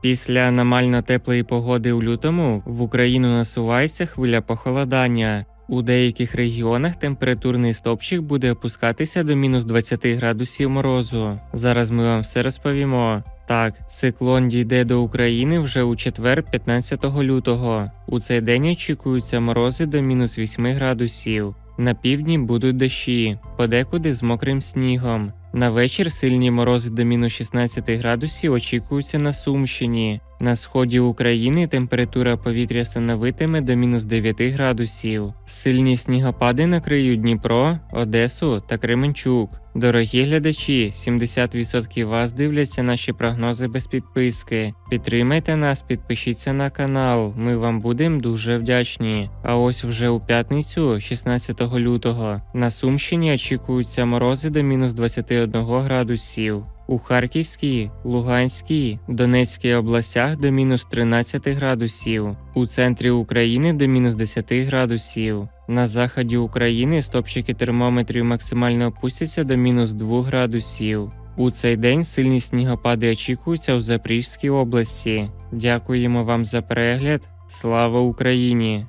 Після аномально теплої погоди у лютому в Україну насувається хвиля похолодання. У деяких регіонах температурний стопчик буде опускатися до мінус 20 градусів морозу. Зараз ми вам все розповімо. Так, циклон дійде до України вже у четвер, 15 лютого. У цей день очікуються морози до мінус 8 градусів. На півдні будуть дощі, подекуди з мокрим снігом. На вечір сильні морози до мінус 16 градусів очікуються на Сумщині. На сході України температура повітря становитиме до мінус 9 градусів. Сильні снігопади накриють Дніпро, Одесу та Кременчук. Дорогі глядачі, 70% вас дивляться наші прогнози без підписки. Підтримайте нас, підпишіться на канал. Ми вам будемо дуже вдячні. А ось вже у п'ятницю, 16 лютого, на Сумщині очікуються морози до мінус 21 градусів. У Харківській, Луганській, Донецькій областях до мінус 13 градусів, у центрі України до мінус 10 градусів. На заході України стопчики термометрів максимально опустяться до мінус 2 градусів. У цей день сильні снігопади очікуються у Запорізькій області. Дякуємо вам за перегляд. Слава Україні!